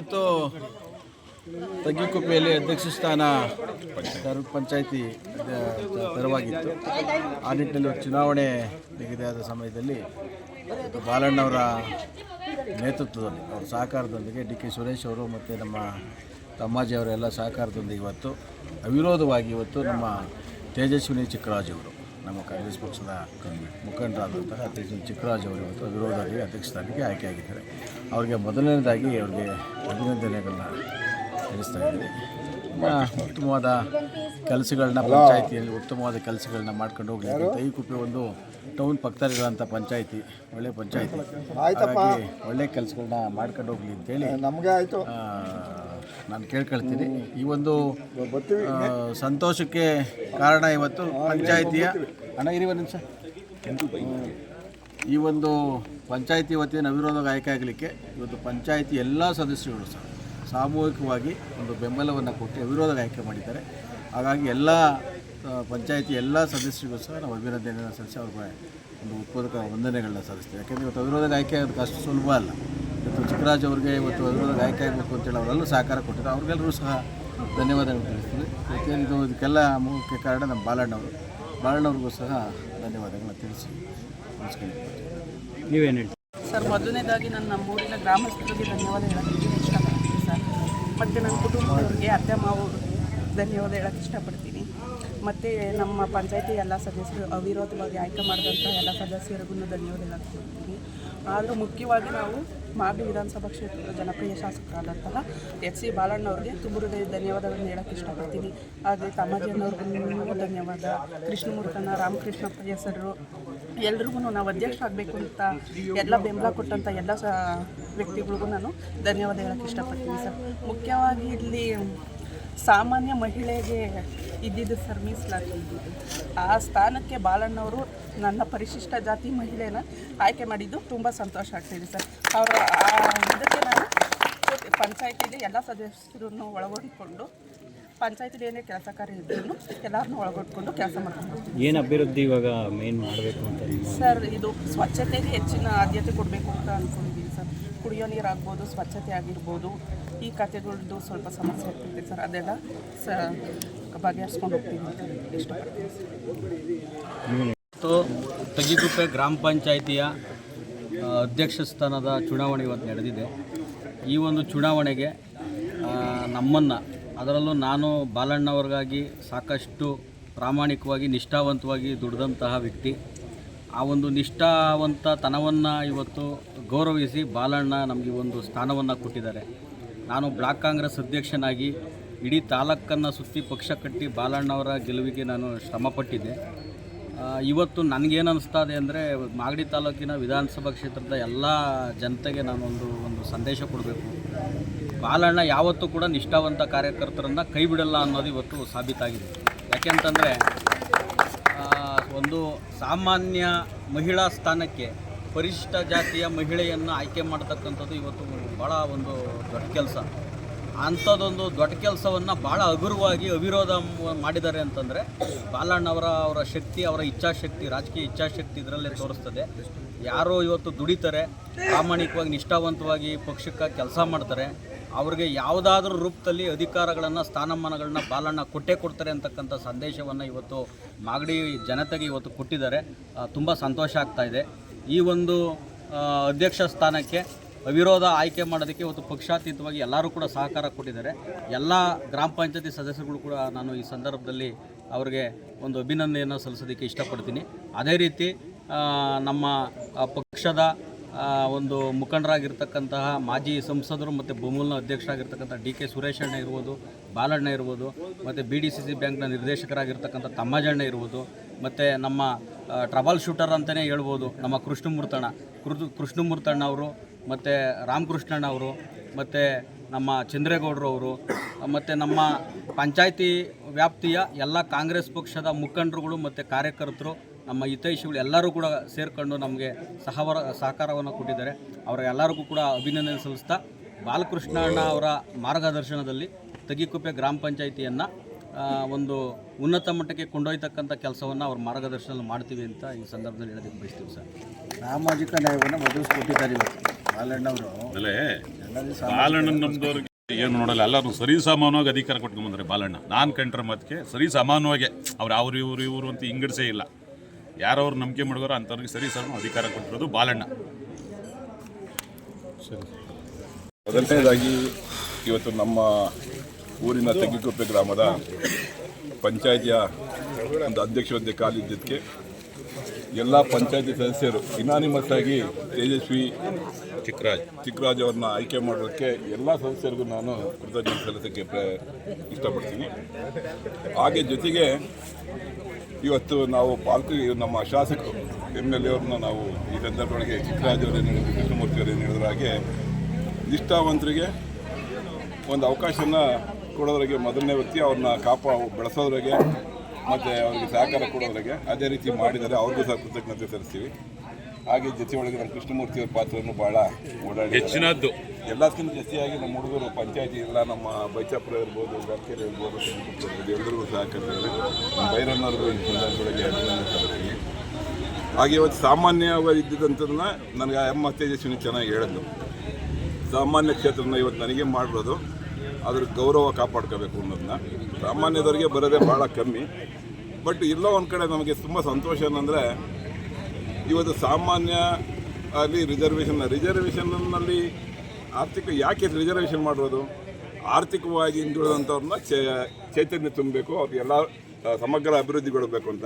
ಇವತ್ತು ತಗ್ಗಿಕುಪ್ಪೆಯಲ್ಲಿ ಅಧ್ಯಕ್ಷ ಸ್ಥಾನ ಪಂಚಾಯಿತಿ ತೆರವಾಗಿತ್ತು. ಆ ನಿಟ್ಟಿನಲ್ಲಿ ಚುನಾವಣೆ ನಿಗದಿಯಾದ ಸಮಯದಲ್ಲಿ ಬಾಲಣ್ಣವರ ನೇತೃತ್ವದಲ್ಲಿ, ಅವರ ಸಹಕಾರದೊಂದಿಗೆ ಡಿ ಕೆ ಸುರೇಶ್ ಅವರು ಮತ್ತು ನಮ್ಮ ತಮ್ಮಾಜಿ ಅವರೆಲ್ಲ ಸಹಕಾರದೊಂದಿಗೆ ಇವತ್ತು ಅವಿರೋಧವಾಗಿ ಇವತ್ತು ನಮ್ಮ ತೇಜಸ್ವಿನಿ ಚಿಕ್ಕರಾಜ್ ಅವರು ನಮ್ಮ ಕಾಂಗ್ರೆಸ್ ಪಕ್ಷದ ಮುಖಂಡರಾದಂತಹ ಅಧ್ಯಕ್ಷ ಚಿಕ್ಕರಾಜ್ ಅವರು ಇವತ್ತು ಅವಿರೋಧವಾಗಿ ಅಧ್ಯಕ್ಷ ಸ್ಥಾನಕ್ಕೆ ಆಯ್ಕೆಯಾಗಿದ್ದಾರೆ. ಅವರಿಗೆ ಮೊದಲನೇದಾಗಿ ಅವರಿಗೆ ಅಭಿನಂದನೆಗಳನ್ನ ತಿಳಿಸ್ತಾ ಇದ್ದೀವಿ ಉತ್ತಮವಾದ ಕೆಲಸಗಳನ್ನ ಪಂಚಾಯಿತಿಯಲ್ಲಿ ಉತ್ತಮವಾದ ಕೆಲಸಗಳನ್ನ ಮಾಡ್ಕೊಂಡು ಹೋಗಲಿ ತೈಕುಪ್ಪೆ ಒಂದು ಟೌನ್ ಪಕ್ಕದಲ್ಲಿರುವಂಥ ಪಂಚಾಯಿತಿ ಒಳ್ಳೆ ಪಂಚಾಯಿತಿ. ಹಾಗಾಗಿ ಒಳ್ಳೆ ಕೆಲಸಗಳನ್ನ ಮಾಡ್ಕೊಂಡು ಹೋಗಲಿ ಅಂತೇಳಿ ನಮಗೆ ಆಯಿತು. ನಾನು ಕೇಳ್ಕೊಳ್ತೀನಿ. ಈ ಒಂದು ಸಂತೋಷಕ್ಕೆ ಕಾರಣ ಇವತ್ತು ಪಂಚಾಯಿತಿಯ. ಹಣ ಇರಿ ಒಂದು ನಿಮಿಷ. ಈ ಒಂದು ಪಂಚಾಯಿತಿ ವತಿಯ ಅವಿರೋಧ ಆಯ್ಕೆ ಆಗಲಿಕ್ಕೆ ಇವತ್ತು ಪಂಚಾಯಿತಿ ಎಲ್ಲ ಸದಸ್ಯರು ಸಹ ಸಾಮೂಹಿಕವಾಗಿ ಒಂದು ಬೆಂಬಲವನ್ನು ಕೊಟ್ಟು ಅವಿರೋಧ ಆಯ್ಕೆ ಮಾಡಿದ್ದಾರೆ. ಹಾಗಾಗಿ ಎಲ್ಲ ಪಂಚಾಯಿತಿ ಎಲ್ಲ ಸದಸ್ಯರಿಗೂ ಸಹ ನಾವು ಅಭಿನಂದನೆಯನ್ನು ಸಲ್ಲಿಸಿ ಅವ್ರಿಗೆ ಒಂದು ಉತ್ಪಾದಕ ವಂದನೆಗಳನ್ನ ಸಲ್ಲಿಸ್ತೀವಿ. ಯಾಕೆಂದರೆ ಇವತ್ತು ಅವಿರೋಧ ಆಯ್ಕೆ ಆಗೋದು ಅಷ್ಟು ಸುಲಭ ಅಲ್ಲ. ಇವತ್ತು ಚಿಕ್ಕರಾಜ್ ಅವ್ರಿಗೆ ಇವತ್ತು ಅದರ ಗಾಯಕ ಆಗಬೇಕು ಅಂತೇಳಿ ಅವರೆಲ್ಲೂ ಸಹಕಾರ ಕೊಟ್ಟಿದ್ದಾರೆ. ಅವ್ರಿಗೆಲ್ಲರೂ ಸಹ ಧನ್ಯವಾದಗಳು ತಿಳಿಸ್ತೀವಿ ಮತ್ತು ಇದು ಇದಕ್ಕೆಲ್ಲ ಮುಖ್ಯ ಕಾರಣ ನಮ್ಮ ಬಾಲಣ್ಣವರು ಬಾಲಣ್ಣವ್ರಿಗೂ ಸಹ ಧನ್ಯವಾದಗಳನ್ನ ತಿಳಿಸಿ ನಮಸ್ಕಾರ. ನೀವೇನು ಹೇಳಿ ಸರ್ ಮೊದಲನೇದಾಗಿ ನಾನು ನಮ್ಮೂರಿನ ಗ್ರಾಮಸ್ಥರಿಗೆ ಧನ್ಯವಾದ ಹೇಳೋಕ್ಕೆ ಇಷ್ಟಪಡ್ತೀನಿ ಸರ್. ಮತ್ತು ನನ್ನ ಕುಟುಂಬದವ್ರಿಗೆ ಅತ್ತೆ ಮಾವವ್ರಿಗೆ ಧನ್ಯವಾದ ಹೇಳೋಕ್ಕೆ ಇಷ್ಟಪಡ್ತೀನಿ. ಮತ್ತು ನಮ್ಮ ಪಂಚಾಯತಿ ಎಲ್ಲ ಸದಸ್ಯರು ಅವಿರೋಧವಾಗಿ ಆಯ್ಕೆ ಮಾಡಿದಂಥ ಎಲ್ಲ ಸದಸ್ಯರಿಗೂ ಧನ್ಯವಾದ ಹೇಳೋಕ್ಕೆ ಆದರೂ ಮುಖ್ಯವಾಗಿ ನಾವು ಮಾಗಡಿ ವಿಧಾನಸಭಾ ಕ್ಷೇತ್ರದ ಜನಪ್ರಿಯ ಶಾಸಕರಾದಂತಹ ಎಚ್ ಸಿ ಬಾಲಣ್ಣವ್ರಿಗೆ ತುಂಬ ಹೃದಯ ಧನ್ಯವಾದಗಳನ್ನು ಹೇಳಕ್ಕೆ ಇಷ್ಟಪಡ್ತೀನಿ. ಹಾಗೆ ತಮ್ಮಜಿಯನ್ನವ್ರಿಗೂ ಧನ್ಯವಾದ. ಕೃಷ್ಣಮೂರ್ತನ ರಾಮಕೃಷ್ಣಪ್ಪ ಹೆಸರು. ಎಲ್ರಿಗೂ ನಾವು ಅಧ್ಯಕ್ಷ ಆಗಬೇಕು ಅಂತ, ಎಲ್ಲ ಬೆಂಬಲ ಕೊಟ್ಟಂಥ ಎಲ್ಲ ವ್ಯಕ್ತಿಗಳಿಗೂ ನಾನು ಧನ್ಯವಾದ ಹೇಳಕ್ಕೆ ಇಷ್ಟಪಡ್ತೀನಿ ಸರ್. ಮುಖ್ಯವಾಗಿ ಇಲ್ಲಿ ಸಾಮಾನ್ಯ ಮಹಿಳೆಗೆ ಇದ್ದಿದ್ದು ಸರ್ ಮೀಸಲಾತಿ ಇದ್ದಿದ್ದು. ಆ ಸ್ಥಾನಕ್ಕೆ ಬಾಲಣ್ಣವರು ನನ್ನ ಪರಿಶಿಷ್ಟ ಜಾತಿ ಮಹಿಳೆನ ಆಯ್ಕೆ ಮಾಡಿದ್ದು. ತುಂಬ ಸಂತೋಷ ಆಗ್ತಿದೆ ಸರ್. ಅವರ ಇದಕ್ಕೆ ನಾನು ಪಂಚಾಯತಿಗೆ ಎಲ್ಲ ಸದಸ್ಯರನ್ನು ಒಳಗೊಂಡಿಕೊಂಡು ಪಂಚಾಯತಿಲಿ ಏನೇ ಕೆಲಸ ಕಾರ್ಯ ಇದ್ರೂ ಎಲ್ಲರನ್ನೂ ಒಳಗೊಟ್ಕೊಂಡು ಕೆಲಸ ಮಾಡ್ಕೊಂಡು ಏನು ಅಭಿವೃದ್ಧಿ ಇವಾಗ ಮೇನ್ ಮಾಡಬೇಕು ಅಂತ ಸರ್ ಇದು ಸ್ವಚ್ಛತೆಗೆ ಹೆಚ್ಚಿನ ಆದ್ಯತೆ ಕೊಡಬೇಕು ಅಂತ ಅನ್ಕೊಂಡಿದ್ದೀನಿ ಸರ್. ಕುಡಿಯೋ ನೀರು ಆಗ್ಬೋದು ಸ್ವಚ್ಛತೆ ಆಗಿರ್ಬೋದು. ಈ ಕತೆಗಳದ್ದು ಸ್ವಲ್ಪ ಸಮಸ್ಯೆ ಆಗ್ತಿದೆ ಸರ್. ಅದೆಲ್ಲ ಸ ಬಗೆಹರಿಸ್ಕೊಂಡು ಹೋಗ್ತೀವಿ ಅಂತ ಇಷ್ಟಪಡ್ತೀನಿ ಸರ್. ಮತ್ತು ತಗಿಗುಪ್ಪೆ ಗ್ರಾಮ ಪಂಚಾಯಿತಿಯ ಅಧ್ಯಕ್ಷ ಸ್ಥಾನದ ಚುನಾವಣೆ ಇವತ್ತು ನಡೆದಿದೆ. ಈ ಒಂದು ಚುನಾವಣೆಗೆ ನಮ್ಮನ್ನು ಅದರಲ್ಲೂ ನಾನು ಬಾಲಣ್ಣವ್ರಿಗಾಗಿ ಸಾಕಷ್ಟು ಪ್ರಾಮಾಣಿಕವಾಗಿ, ನಿಷ್ಠಾವಂತವಾಗಿ ದುಡಿದಂತಹ ವ್ಯಕ್ತಿ. ಆ ಒಂದು ನಿಷ್ಠಾವಂತತನವನ್ನು ಇವತ್ತು ಗೌರವಿಸಿ ಬಾಲಣ್ಣ ನಮಗೆ ಒಂದು ಸ್ಥಾನವನ್ನು ಕೊಟ್ಟಿದ್ದಾರೆ. ನಾನು ಬ್ಲಾಕ್ ಕಾಂಗ್ರೆಸ್ ಅಧ್ಯಕ್ಷನಾಗಿ ಇಡೀ ತಾಲೂಕನ್ನು ಸುತ್ತಿ ಪಕ್ಷ ಕಟ್ಟಿ ಬಾಲಣ್ಣವರ ಗೆಲುವಿಗೆ ನಾನು ಶ್ರಮಪಟ್ಟಿದ್ದೆ. ಇವತ್ತು ನನಗೇನು ಇದೆ ಅಂದರೆ ಮಾಗಡಿ ತಾಲೂಕಿನ ವಿಧಾನಸಭಾ ಕ್ಷೇತ್ರದ ಎಲ್ಲ ಜನತೆಗೆ ನಾನೊಂದು, ಒಂದು ಸಂದೇಶ ಕೊಡಬೇಕು. ಬಾಲಣ್ಣ ಯಾವತ್ತೂ ಕೂಡ ನಿಷ್ಠಾವಂತ ಕಾರ್ಯಕರ್ತರನ್ನು ಕೈ ಬಿಡಲ್ಲ ಅನ್ನೋದು ಇವತ್ತು ಸಾಬೀತಾಗಿದೆ. ಯಾಕೆಂತಂದರೆ ಒಂದು ಸಾಮಾನ್ಯ ಮಹಿಳಾ ಸ್ಥಾನಕ್ಕೆ ಪರಿಶಿಷ್ಟ ಜಾತಿಯ ಮಹಿಳೆಯನ್ನು ಆಯ್ಕೆ ಮಾಡ್ತಕ್ಕಂಥದ್ದು ಇವತ್ತು ಭಾಳ ಒಂದು ದೊಡ್ಡ ಕೆಲಸ. ಅಂಥದ್ದೊಂದು ದೊಡ್ಡ ಕೆಲಸವನ್ನು ಭಾಳ ಹಗುರವಾಗಿ ಅವಿರೋಧ ಮಾಡಿದ್ದಾರೆ ಅಂತಂದರೆ ಬಾಲಣ್ಣವರ ಅವರ ಶಕ್ತಿ, ಅವರ ಇಚ್ಛಾಶಕ್ತಿ, ರಾಜಕೀಯ ಇಚ್ಛಾಶಕ್ತಿ ಇದರಲ್ಲೇ ತೋರಿಸ್ತದೆ. ಯಾರೋ ಇವತ್ತು ದುಡಿತಾರೆ, ಪ್ರಾಮಾಣಿಕವಾಗಿ, ನಿಷ್ಠಾವಂತವಾಗಿ ಪಕ್ಷಕ್ಕೆ ಕೆಲಸ ಮಾಡ್ತಾರೆ. ಅವ್ರಿಗೆ ಯಾವುದಾದ್ರೂ ರೂಪದಲ್ಲಿ ಅಧಿಕಾರಗಳನ್ನು, ಸ್ಥಾನಮಾನಗಳನ್ನ ಬಾಲಣ್ಣ ಕೊಟ್ಟೇ ಕೊಡ್ತಾರೆ ಅಂತಕ್ಕಂಥ ಸಂದೇಶವನ್ನು ಇವತ್ತು ಮಾಗಡಿ ಜನತೆಗೆ ಇವತ್ತು ಕೊಟ್ಟಿದ್ದಾರೆ. ತುಂಬ ಸಂತೋಷ ಆಗ್ತಾ ಇದೆ. ಈ ಒಂದು ಅಧ್ಯಕ್ಷ ಸ್ಥಾನಕ್ಕೆ ಅವಿರೋಧ ಆಯ್ಕೆ ಮಾಡೋದಕ್ಕೆ ಇವತ್ತು ಪಕ್ಷಾತೀತವಾಗಿ ಎಲ್ಲರೂ ಕೂಡ ಸಹಕಾರ ಕೊಟ್ಟಿದ್ದಾರೆ. ಎಲ್ಲ ಗ್ರಾಮ ಪಂಚಾಯತಿ ಸದಸ್ಯರುಗಳು ಕೂಡ ನಾನು ಈ ಸಂದರ್ಭದಲ್ಲಿ ಅವರಿಗೆ ಒಂದು ಅಭಿನಂದನೆಯನ್ನು ಸಲ್ಲಿಸೋದಕ್ಕೆ ಇಷ್ಟಪಡ್ತೀನಿ. ಅದೇ ರೀತಿ ನಮ್ಮ ಪಕ್ಷದ ಒಂದು ಮುಖಂಡರಾಗಿರ್ತಕ್ಕಂತಹ ಮಾಜಿ ಸಂಸದರು ಮತ್ತು ಭೂಮೂಲ್ನ ಅಧ್ಯಕ್ಷರಾಗಿರ್ತಕ್ಕಂಥ ಡಿ ಕೆ ಸುರೇಶ್ ಅಣ್ಣ ಇರ್ಬೋದು, ಬಾಲಣ್ಣ ಇರ್ಬೋದು, ಮತ್ತು ಬಿ ಡಿ ಸಿ ಸಿ ಬ್ಯಾಂಕ್ನ ನಿರ್ದೇಶಕರಾಗಿರ್ತಕ್ಕಂಥ ತಮ್ಮಜಣ್ಣ ಇರ್ಬೋದು, ಮತ್ತು ನಮ್ಮ ಟ್ರಬಲ್ ಶೂಟರ್ ಅಂತಲೇ ಹೇಳ್ಬೋದು, ನಮ್ಮ ಕೃಷ್ಣಮೂರ್ತಣ್ಣ ಕೃಷ್ಣಮೂರ್ತಣ್ಣ ಅವರು, ಮತ್ತು ರಾಮಕೃಷ್ಣಣ್ಣ ಅವರು, ಮತ್ತು ನಮ್ಮ ಚಂದ್ರೇಗೌಡರು ಅವರು, ಮತ್ತು ನಮ್ಮ ಪಂಚಾಯಿತಿ ವ್ಯಾಪ್ತಿಯ ಎಲ್ಲ ಕಾಂಗ್ರೆಸ್ ಪಕ್ಷದ ಮುಖಂಡರುಗಳು ಮತ್ತು ಕಾರ್ಯಕರ್ತರು ನಮ್ಮ ಹಿತೈಷಿಗಳು ಎಲ್ಲರೂ ಕೂಡ ಸೇರಿಕೊಂಡು ನಮಗೆ ಸಹವರ ಸಹಕಾರವನ್ನು ಕೊಟ್ಟಿದ್ದಾರೆ. ಅವರ ಎಲ್ಲರಿಗೂ ಕೂಡ ಅಭಿನಂದನೆ ಸಲ್ಲಿಸ್ತಾ ಬಾಲಕೃಷ್ಣಣ್ಣ ಅವರ ಮಾರ್ಗದರ್ಶನದಲ್ಲಿ ತಗಿಕುಪ್ಪೆ ಗ್ರಾಮ ಪಂಚಾಯಿತಿಯನ್ನು ಒಂದು ಉನ್ನತ ಮಟ್ಟಕ್ಕೆ ಕೊಂಡೊಯ್ತಕ್ಕಂಥ ಕೆಲಸವನ್ನು ಅವ್ರ ಮಾರ್ಗದರ್ಶನದಲ್ಲಿ ಮಾಡ್ತೀವಿ ಅಂತ ಈ ಸಂದರ್ಭದಲ್ಲಿ ಹೇಳೋದಕ್ಕೆ ಬಯಸ್ತೀವಿ ಸರ್. ಸಾಮಾಜಿಕ ನ್ಯಾಯವನ್ನು ಒದಗಿಸ್ಕೊಟ್ಟಿದ್ದಾರೆ ಇವತ್ತು ಬಾಲಣ್ಣವರು ಏನು ನೋಡಲ್ಲ ಎಲ್ಲರೂ ಸರಿ ಸಮಾನವಾಗಿ ಅಧಿಕಾರ ಕೊಟ್ಕೊಂಡ್ಬಂದ್ರೆ ಬಾಲಣ್ಣ. ನಾನು ಕಂಡ್ರ ಮತಕ್ಕೆ ಸರಿ ಸಮಾನವಾಗಿ ಅವ್ರು ಅವ್ರು ಇವರು ಇವರು ಅಂತ ಹಿಂಗಡಿಸೇ ಇಲ್ಲ. ಯಾರವ್ರು ನಂಬಿಕೆ ಮಾಡಿದಾರೋ ಅಂಥವ್ರಿಗೆ ಸರಿ ಸರ್ ಅಧಿಕಾರ ಕೊಟ್ಟಿರೋದು ಬಾಲಣ್ಣ. ಮೊದಲನೇದಾಗಿ ಇವತ್ತು ನಮ್ಮ ಊರಿನ ತೆಗ್ಗಿಕೊಪ್ಪೆ ಗ್ರಾಮದ ಪಂಚಾಯತಿಯ ಒಂದು ಅಧ್ಯಕ್ಷ ಹುದ್ದೆ ಕಾಲಿದ್ದಕ್ಕೆ ಎಲ್ಲ ಪಂಚಾಯತಿ ಸದಸ್ಯರು ಇನಾನಿಮಸ್ ಆಗಿ ತೇಜಸ್ವಿ ಚಿಕ್ಕರಾಜ್ ಚಿಕ್ಕರಾಜ್ ಅವ್ರನ್ನ ಆಯ್ಕೆ ಮಾಡೋದಕ್ಕೆ ಎಲ್ಲ ಸದಸ್ಯರಿಗೂ ನಾನು ಕೃತಜ್ಞತೆ ಸಲ್ಲಿಸೋಕ್ಕೆ ಪ್ರ ಇಷ್ಟಪಡ್ತೀನಿ. ಹಾಗೆ ಜೊತೆಗೆ ಇವತ್ತು ನಾವು ಪಾಲ್ಕು ನಮ್ಮ ಶಾಸಕರು ಎಂ ಎಲ್ ಎ ಅವ್ರನ್ನ ನಾವು ಈ ಸಂದರ್ಭದೊಳಗೆ ಚಿಕ್ಕರಾಜ್ ಅವರೇ ಹೇಳಿದ್ರು ಕೃಷ್ಣಮೂರ್ತಿ ಹಾಗೆ ನಿಷ್ಠಾವಂತರಿಗೆ ಒಂದು ಅವಕಾಶನ ಕೊಡೋದ್ರಾಗೆ ಮೊದಲನೇ ವ್ಯಕ್ತಿ ಅವ್ರನ್ನ ಕಾಪ ಬೆಳೆಸೋದ್ರಿಗೆ, ಮತ್ತು ಅವರಿಗೆ ಸಹಕಾರ ಕೊಡೋದ್ರಾಗೆ ಅದೇ ರೀತಿ ಮಾಡಿದರೆ ಅವ್ರಿಗೂ ಸಹ ಕೃತಜ್ಞತೆ ಸಲ್ಲಿಸ್ತೀವಿ. ಹಾಗೆ ಜೊತೆ ಒಳಗೆ ನಮ್ಮ ಕೃಷ್ಣಮೂರ್ತಿ ಅವ್ರ ಪಾತ್ರವನ್ನು ಭಾಳ ಓಡಾಡಿ ಹೆಚ್ಚಿನದ್ದು. ಎಲ್ಲದಕ್ಕಿಂತ ಜಾಸ್ತಿಯಾಗಿ ನಮ್ಮ ಹುಡುಗರು ಪಂಚಾಯತಿ ಎಲ್ಲ ನಮ್ಮ ಬೈಚಾಪುರ ಇರ್ಬೋದು ಗರ್ಕೆರೆ ಇರ್ಬೋದು ಎಲ್ಲರಿಗೂ ಸಹಕರಿಸಿದ್ದಾರೆ ನಮ್ಮ ಬೈರನ್ನವ್ರಿಗೂ ಈ ಸಂದರ್ಭದೊಳಗೆ ಅಭಿನಂದನೆ ಸಲ್ಲಿಸ್ತೀನಿ ಹಾಗೆ ಇವತ್ತು ಸಾಮಾನ್ಯವಾಗಿ ಇದ್ದಿದ್ದಂಥದ್ದನ್ನ ನನಗೆ ಎಮ್ಮ ತೇಜಸ್ವಿನಿ ಚೆನ್ನಾಗಿ ಹೇಳಿದ್ದು ಸಾಮಾನ್ಯ ಕ್ಷೇತ್ರನ ಇವತ್ತು ನನಗೆ ಮಾಡಿರೋದು. ಅದ್ರ ಗೌರವ ಕಾಪಾಡ್ಕೋಬೇಕು ಅನ್ನೋದನ್ನ. ಸಾಮಾನ್ಯದವರಿಗೆ ಬರೋದೇ ಭಾಳ ಕಮ್ಮಿ. ಬಟ್ ಇಲ್ಲೋ ಒಂದು ಕಡೆ ನಮಗೆ ತುಂಬ ಸಂತೋಷ ಏನಂದರೆ ಇವತ್ತು ಸಾಮಾನ್ಯ ಅಲ್ಲಿ ರಿಸರ್ವೇಷನ್ ರಿಸರ್ವೇಷನ್ನಲ್ಲಿ ಆರ್ಥಿಕ ಯಾಕೆ ರಿಸರ್ವೇಷನ್ ಮಾಡಿರೋದು ಆರ್ಥಿಕವಾಗಿ ಹಿಂದುಳಿದಂಥವ್ರನ್ನ ಚೇ ಚೈತನ್ಯ ತುಂಬಬೇಕು ಅವ್ರಿಗೆಲ್ಲ ಸಮಗ್ರ ಸಮಗ್ರ ಅಭಿವೃದ್ಧಿಗೊಳ್ಬೇಕು ಅಂತ.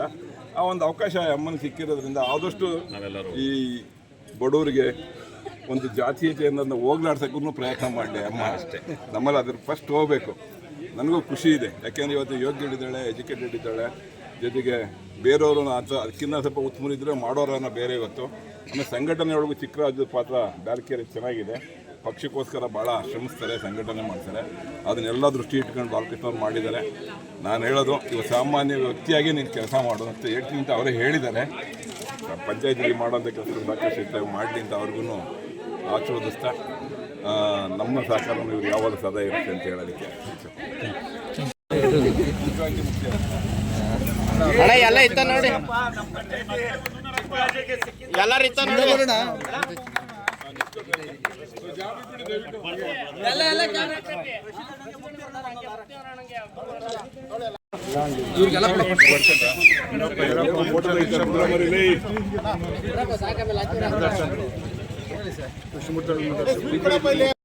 ಆ ಒಂದು ಅವಕಾಶ ಅಮ್ಮನ ಸಿಕ್ಕಿರೋದ್ರಿಂದ ಆದಷ್ಟು ಈ ಬಡವರಿಗೆ ಒಂದು ಜಾತೀಯತೆಯನ್ನು ಹೋಗ್ಲಾಡ್ಸೋಕ್ಕೂ ಪ್ರಯತ್ನ ಮಾಡಿದೆ ಅಮ್ಮ. ಅಷ್ಟೇ. ನಮ್ಮಲ್ಲಿ ಅದ್ರ ಫಸ್ಟ್ ಹೋಗಬೇಕು. ನನಗೂ ಖುಷಿ ಇದೆ. ಯಾಕೆಂದರೆ ಇವತ್ತು ಯೋಗ್ಯಳಿದ್ದಾಳೆ ಎಜುಕೇಟೆಡ್ ಇದ್ದಾಳೆ. ಜೊತೆಗೆ ಬೇರೆಯವರು ಅಂತ ಅದಕ್ಕಿಂತ ಸ್ವಲ್ಪ ಉತ್ತಮರಿದ್ದರೆ ಮಾಡೋರನ್ನ ಬೇರೆ ಇವತ್ತು. ಆಮೇಲೆ ಸಂಘಟನೆ ಒಳಗೂ ಚಿಕ್ಕರಾಜು ಪಾತ್ರ ಬ್ಯಾಲ್ಕೇರಿ ಚೆನ್ನಾಗಿದೆ. ಪಕ್ಷಕ್ಕೋಸ್ಕರ ಭಾಳ ಶ್ರಮಿಸ್ತಾರೆ ಸಂಘಟನೆ ಮಾಡ್ತಾರೆ. ಅದನ್ನೆಲ್ಲ ದೃಷ್ಟಿ ಇಟ್ಕೊಂಡು ಬಾಲಕೃಷ್ಣ ಅವ್ರು ಮಾಡಿದ್ದಾರೆ. ನಾನು ಹೇಳೋದು ಇವ ಸಾಮಾನ್ಯ ವ್ಯಕ್ತಿಯಾಗಿ ನೀನು ಕೆಲಸ ಮಾಡು. ಅಂತ ಹೇಳ್ತೀನಿ ಅಂತ ಅವರೇ ಹೇಳಿದ್ದಾರೆ. ಪಂಚಾಯತಿಗೆ ಮಾಡೋಂಥ ಕೆಲಸ ಸಾಕಷ್ಟು ಮಾಡಲಿ ಅಂತ ಅವ್ರಿಗೂ ಆಶೀರ್ವದಿಸ್ತಾ ನಮ್ಮ ಸಹಕಾರ ಇವ್ರು ಯಾವಾಗ ಸದಾ ಇರುತ್ತೆ ಅಂತ ಹೇಳೋದಕ್ಕೆ ಮುಖ್ಯ. ಅಣ್ಣ ಎಲ್ಲ ಇತ್ತ ನೋಡಿ. ಎಲ್ಲಾರು ಇತ್ತ ನೋಡಿ.